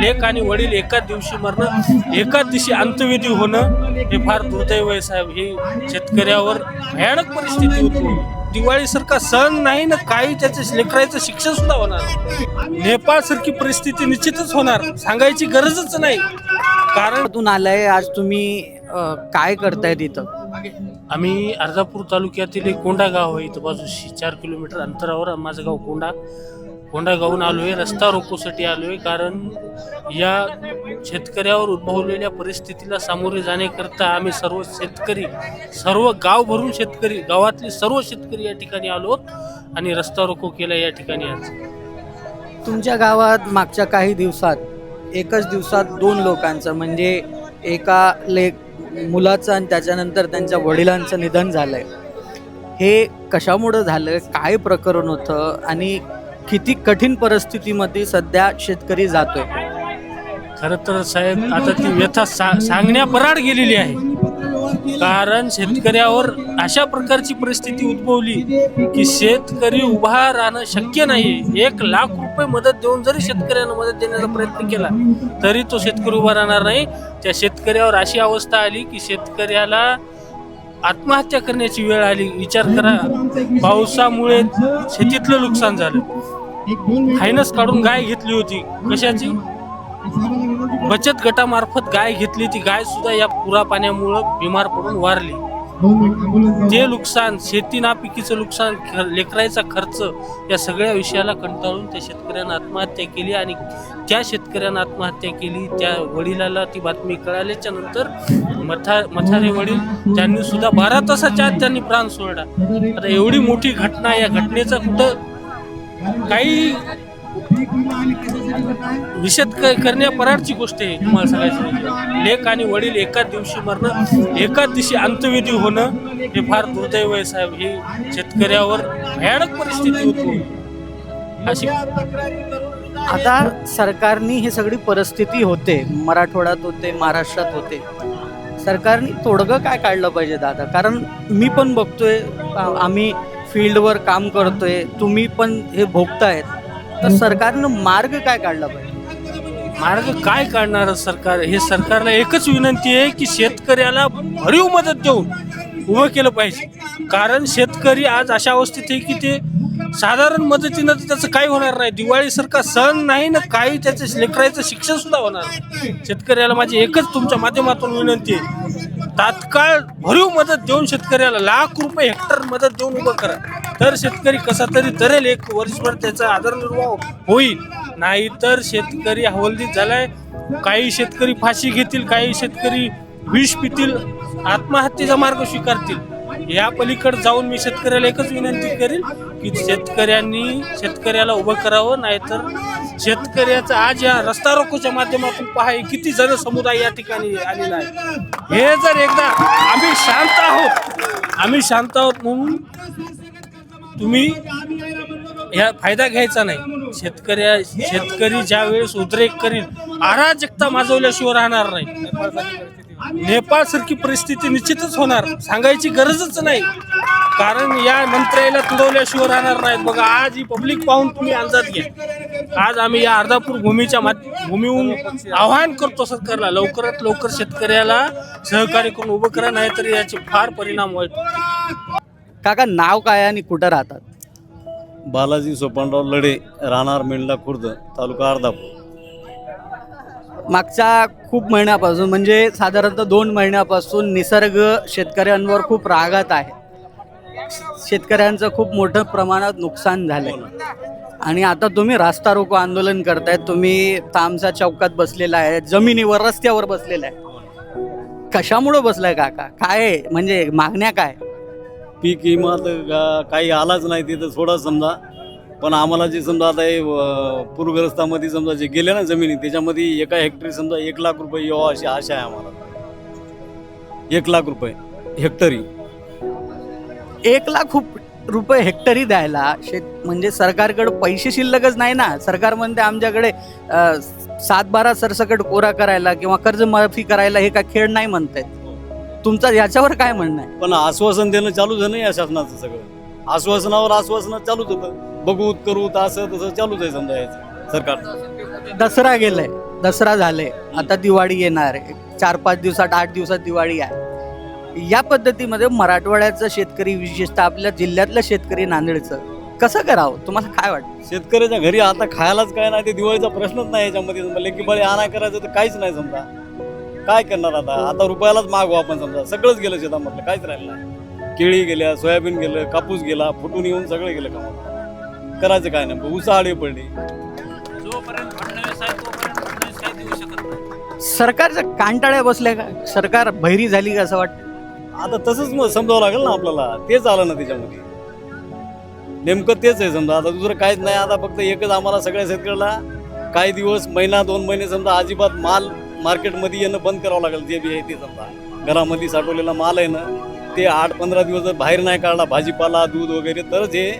लेख आणि वडील एकाच दिवशी मरणं एकाच दिवशी अंत्यविधी होणं हे फार दुर्दैव आहे साहेब. ही शेतकऱ्यावर भयानक परिस्थिती होती. दिवाळीसारखा सण नाही ना काही त्याचं लेकराचं शिक्षण सुद्धा होणार नेपाळ सारखी परिस्थिती निश्चितच होणार. सांगायची गरजच नाही. कारण आलाय? आज तुम्ही काय करताय तिथं? आम्ही अर्धापूर तालुक्यातील एक कोंडा गाव आहे. इथं बाजूशी चार किलोमीटर अंतरावर माझं गाव कोंडा. कोंडागावून आलो आहे रस्ता रोकोसाठी आलो आहे कारण या शेतकऱ्यावर उद्भवलेल्या परिस्थितीला सामोरे जाण्याकरता आम्ही सर्व शेतकरी सर्व गाव भरून शेतकरी गावातले सर्व शेतकरी या ठिकाणी आलो आणि रस्ता रोको केला या ठिकाणी आज. तुमच्या गावात मागच्या काही दिवसात एकच दिवसात दोन लोकांचं म्हणजे एका ले मुलाचं आणि त्याच्यानंतर त्यांच्या वडिलांचं निधन झालंय. हे कशामुळं झालं? काय प्रकरण होतं? आणि किती कठीण परिस्थितीमध्ये सध्या शेतकरी जातोय? खरं तर साहेब आता ती व्यथा सा सांगण्यापराड गेलेली आहे. कारण शेतकऱ्यावर अशा प्रकारची परिस्थिती उद्भवली की शेतकरी उभा राहणं शक्य नाही एक लाख रुपये मदत देऊन जरी शेतकऱ्यांना मदत देण्याचा प्रयत्न केला तरी तो शेतकरी उभा राहणार नाही. त्या शेतकऱ्यावर अशी अवस्था आली की शेतकऱ्याला आत्महत्या करण्याची वेळ आली. विचार करा पावसामुळे शेतीतलं नुकसान झालं. हायनस काढून गाय घेतली होती. कशाची? बचत गटामार्फत गाय घेतली ती गाय सुद्धा या पुरा पाण्यामुळं बिमार पडून वारली. ते नुकसान शेती नापिकीचं नुकसान ख- लेकरायचा खर्च या सगळ्या विषयाला कंटाळून त्या शेतकऱ्यानं आत्महत्या केली आणि त्या शेतकऱ्यानं आत्महत्या केली. त्या वडिलाला ती बातमी कळाल्याच्या नंतर मथा मथारे वडील त्यांनी सुद्धा बारा तासाच्या आत त्यांनी प्राण सोडला. आता एवढी मोठी घटना या घटनेचा कुठं काही निषेध क- करण्यापराडची गोष्ट आहे तुम्हाला सांगायचं म्हणजे. लेख आणि वडील एकाच दिवशी मरणं एकाच दिवशी अंत्यविधी होणं हे फार दुर्दैव आहे साहेब. ही शेतकऱ्यावर भयानक परिस्थिती होती. अशी आता सरकारने ही सगळी परिस्थिती होते. मराठवाड्यात होते महाराष्ट्रात होते. सरकारने तोडगं काय काढलं पाहिजे दादा? कारण मी पण बघतोय आम्ही फील्डवर काम करतोय तुम्ही पण हे भोगतायत. तर सरकारनं मार्ग काय काढला पाहिजे? मार्ग काय काढणार सरकार? हे सरकारला एकच विनंती आहे की शेतकऱ्याला भरीव मदत देऊन उभं केलं पाहिजे. कारण शेतकरी आज अशा अवस्थेत आहे की ते साधारण मदतीनं तर त्याचं काही होणार नाही. दिवाळीसारखा सण नाही ना काही त्याचं लेकराचं शिक्षण सुद्धा होणार शेतकऱ्याला माझी एकच तुमच्या माध्यमातून विनंती आहे. तात्काळ भरीव मदत देऊन शेतकऱ्याला लाख रुपये हेक्टर मदत देऊन उभं करा. तर शेतकरी कसा तरी तरेल एक वर्षभर त्याचा आदरनिर्वाह होईल. नाहीतर शेतकरी हवलदीत झालाय. काही शेतकरी फाशी घेतील काही शेतकरी विष पितील आत्महत्येचा मार्ग स्वीकारतील. या पलीकडे जाऊन मी शेतकऱ्याला एकच विनंती करेन की शेतकऱ्यांनी शेतकऱ्याला उभं करावं नाहीतर शेतकऱ्याचं आज या रस्ता रोकोच्या माध्यमातून पहा किती जन समुदाय या ठिकाणी आलेला आहे. हे जर एकदा आम्ही शांत आहोत आम्ही शांत आहोत म्हणून तुम्ही या फायदा घ्यायचा नाही. शेतकऱ्या शेतकरी ज्या वेळेस उद्रेक करील अराजकता माजवल्याशिवाय राहणार नाही. नेपाळ सारखी परिस्थिती निश्चितच होणार सांगायची गरजच नाही. कारण या मंत्र्याला तुडवल्याशिवाय राहणार नाहीत. बघा आज ही पब्लिक पाहून तुम्ही अंदाज घ्या. आज आम्ही या अर्धापूर भूमीच्या भूमीहून आव्हान करतो सरकारला लवकरात लवकर शेतकऱ्याला सहकार्य करून उभं करा नाहीतर याचे फार परिणाम वाईट काका नाव काय आणि कुठं राहतात? बालाजी सोपानराव लढे राहणार मेंढला खुर्द तालुका अर्धापूर. मागच्या खूप महिन्यापासून म्हणजे साधारणतः दोन महिन्यापासून निसर्ग शेतकऱ्यांवर खूप रागात आहे. शेतकऱ्यांचं खूप मोठं प्रमाणात नुकसान झालंय. आणि आता तुम्ही रास्ता रोको आंदोलन करताय तुम्ही तामसा चौकात बसलेला आहे जमिनीवर रस्त्यावर बसलेला आहे. कशामुळं बसलाय काका? काय? म्हणजे मागण्या काय? पीक विमा तर का- काही आलाच नाही तिथं थोडा समजा. पण आम्हाला जे समजा आता हे पूरग्रस्तामध्ये समजा जे गेले ना जमिनी त्याच्यामध्ये एका हेक्टरी समजा एक लाख रुपये यावं अशी आशा आहे आम्हाला. एक लाख रुपये हेक्टरी. एक लाख रुपये हेक्टरी द्यायला शेत म्हणजे सरकारकडे पैसे शिल्लकच नाही ना. सरकार म्हणते आमच्याकडे सात बारा सरसकट कोरा करायला किंवा कर्ज माफी करायला हे का खेळ नाही म्हणतायत. तुमचं याच्यावर काय म्हणणं आहे? पण आश्वासन देणं चालू झालं या शासनाचं सगळं. आश्वासनावर आश्वासनं चालूच होतं. बघूत करूत असं तसं चालूच आहे समजा याचं. सरकार. दसरा गेलाय. दसरा झाले आता दिवाळी येणार आहे. चार पाच दिवसात आठ दिवसात दिवाळी आहे. या पद्धतीमध्ये मराठवाड्याचं शेतकरी विशेषतः आपल्या जिल्ह्यातलं शेतकरी नांदेडचं कसं करावं? तुम्हाला काय वाटतं? शेतकऱ्याच्या घरी आता खायलाच काय नाही ते दिवाळीचा प्रश्नच नाही याच्यामध्ये. समजा लेकी बळी आणाय करायचं तर काहीच नाही समजा. काय करणार आता? आता रुपयालाच मागू आपण समजा. सगळंच गेलं शेतामधलं. काहीच राहिलं नाही. केळी गेल्या सोयाबीन गेलं कापूस गेला फुटून येऊन सगळं गेलं कामात करायचं काय नाही उसाळी पडली. जोपर्यंत फडणवीस आहे तोपर्यंत फडणवीस काही देऊ शकत नाही. सरकारच्या कांटाळ्या बसल्या का? सरकार बहिरी झाली का असं वाटतं आता तसंच मग समजावं लागेल ना आपल्याला. तेच आलं ना त्याच्यामध्ये. नेमकं तेच आहे समजा. आता दुसरं काहीच नाही. आता फक्त एकच आम्हाला सगळ्या शेतकऱ्याला काही दिवस महिना दोन महिने समजा अजिबात माल मार्केटमध्ये येणं बंद करावं लागेल जे बी आहे ते समजा. घरामध्ये साठवलेला माल आहे ना ते आठ पंधरा दिवस जर बाहेर नाही काढला भाजीपाला दूध वगैरे तरच हे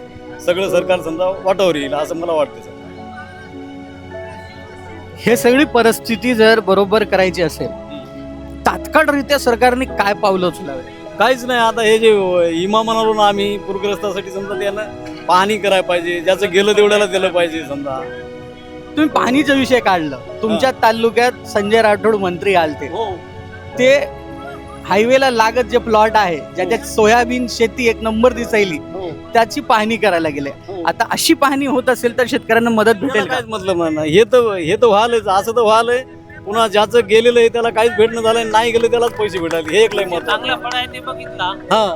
सगळं सरकार समजा वाटावर येईल असं मला वाटतं हे सगळी परिस्थिती जर बरोबर करायची असेल तात्काळरित्या सरकारने काय पावलं उचलावे? काहीच नाही आता हे जे इमा म्हणालो ना आम्ही पूरग्रस्तासाठी समजा त्यानं पाहणी करायला पाहिजे ज्याचं गेलं तेवढ्याला दिलं पाहिजे समजा. तुम्ही पाणीचा विषय काढलं. तुमच्या तालुक्यात संजय राठोड मंत्री आलते. हो. ते हायवेला लागत जे प्लॉट आहे ज्याच्यात सोयाबीन शेती एक नंबर दिसायली हो. त्याची पाहणी करायला गेले. आता अशी पाहणी होत असेल तर शेतकऱ्यांना मदत भेटेल त्याला का? काहीच मतलब नाही हे तर हे तर व्हालंच असं तर व्हालंय. पुन्हा ज्याचं गेलेलं आहे त्याला काहीच भेटणं झालं नाही गेलं त्यालाच पैसे भेटायले. हे एक लय मत चांगला फळ आहे ते बघितला. हा.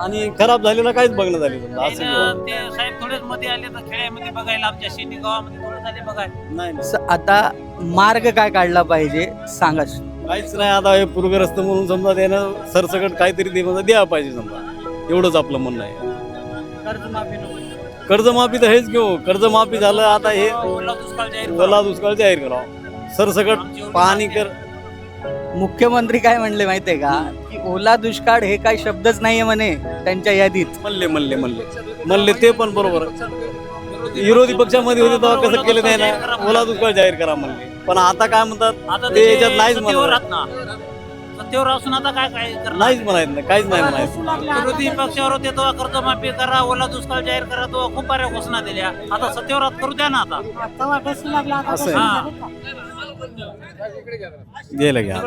आणि खराब झालेला काहीच बघणं झाले समजा असं ते साहेब थोडेच मध्ये आले तर खेड्यामध्ये बघायला आमच्या शेती गावामध्ये थोडं झाले बघायला नाही नाही. स- आता मार्ग काय काढला पाहिजे सांगा. काहीच नाही आता हे पूरग्रस्त म्हणून समजा त्यानं सरसकट काहीतरी ते म्हणजे द्यायला पाहिजे समजा. एवढंच आपलं म्हणणं आहे. कर्जमाफी तर हेच घेऊ. कर्जमाफी झालं आता हे ओला दुष्काळ जाहीर करा. ओला दुष्काळ जाहीर करावं सरसकट पाहणी कर मुख्यमंत्री काय म्हणले माहितीये का? की ओला दुष्काळ हे काही शब्दच नाहीये म्हणे त्यांच्या यादीत. म्हणले म्हणले म्हणले. म्हणले ते पण बरोबर. विरोधी पक्षामध्ये होते तेव्हा कसं केलं नाही ना? ओला दुष्काळ जाहीर करा म्हणले. पण आता काय म्हणतात? आता ते याच्यात नाहीच सत्तेवर म्हणत. राहत ना. सत्तेवर असून आता काय काय नाहीच म्हणायचं नाही काहीच नाही म्हणायचं. विरोधी पक्षावर होते तेव्हा कर्जमाफी करा ओला दुष्काळ जाहीर करा तेव्हा खूप बऱ्या घोषणा दिल्या. आता सत्तेवर करू द्या ना आता. असं गेलं घ्या